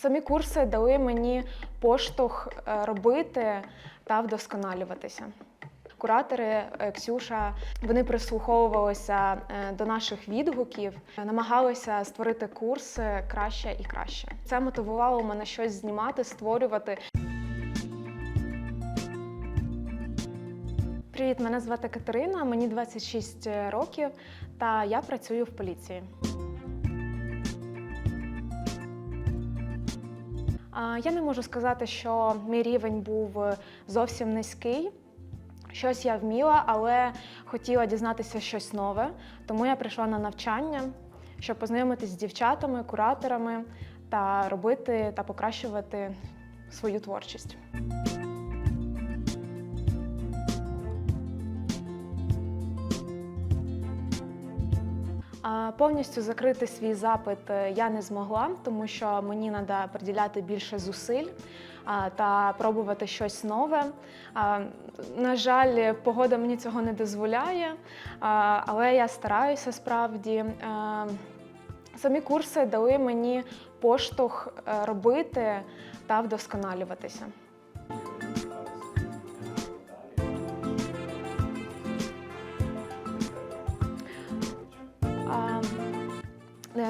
Самі курси дали мені поштовх е, робити та вдосконалюватися. Куратори е, Ксюша вони прислуховувалися е, до наших відгуків, намагалися створити курси краще і краще. Це мотивувало мене щось знімати, створювати. Привіт, мене звати Катерина, мені 26 років, та я працюю в поліції. Я не можу сказати, що мій рівень був зовсім низький. Щось я вміла, але хотіла дізнатися щось нове. Тому я прийшла на навчання, щоб познайомитись з дівчатами, кураторами та робити та покращувати свою творчість. Повністю закрити свій запит е, я не змогла, тому що мені треба приділяти більше зусиль та пробувати щось нове. На жаль, погода мені цього не дозволяє, але я стараюся справді. Самі курси дали мені поштовх е, робити та вдосконалюватися.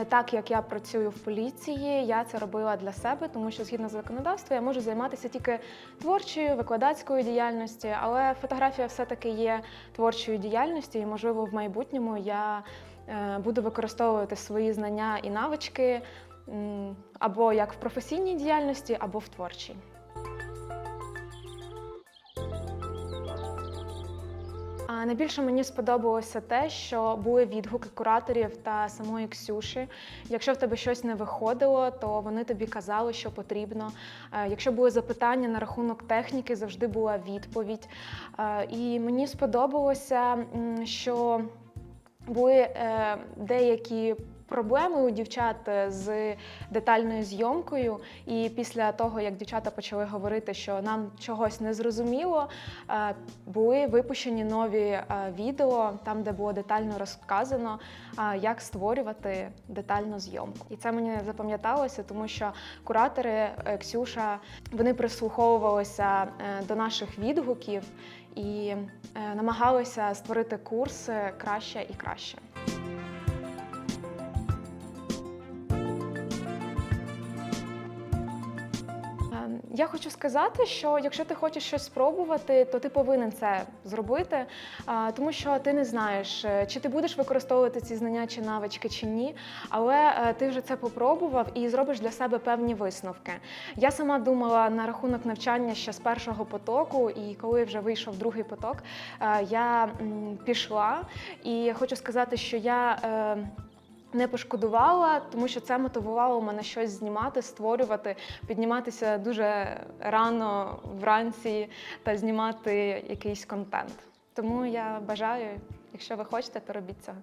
Так як я працюю в поліції, я це робила для себе, тому що згідно законодавства я можу займатися тільки творчою, викладацькою діяльністю, але фотографія все-таки є творчою діяльністю, і можливо в майбутньому я е, буду використовувати свої знання і навички або як в професійній діяльності, або в творчій. Найбільше мені сподобалося те, що були відгуки кураторів та самої Ксюші. Якщо в тебе щось не виходило, то вони тобі казали, що потрібно. Е, Якщо були запитання на рахунок техніки, завжди була відповідь. Е, І мені сподобалося, що були е, деякі. Проблеми у дівчат е, з детальною зйомкою, і після того, як дівчата почали говорити, що нам чогось не зрозуміло, е, були випущені нові е, відео, там, де було детально розказано, як створювати детальну зйомку. І це мені запам'яталося, тому що куратори Ксюша вони прислуховувалися до наших відгуків і намагалися створити курси краще і краще. Я хочу сказати, що якщо ти хочеш щось спробувати, то ти повинен це зробити, тому що ти не знаєш, е, чи ти будеш використовувати ці знання чи навички, чи ні. Але е, ти вже це попробував і зробиш для себе певні висновки. Я сама думала на рахунок навчання ще з першого потоку, і коли вже вийшов другий поток, е, я пішла. І хочу сказати, що я. Не пошкодувала, тому що це мотивувало мене щось знімати, створювати, підніматися дуже рано вранці та знімати якийсь контент. Тому я бажаю, якщо ви хочете, то робіть цього.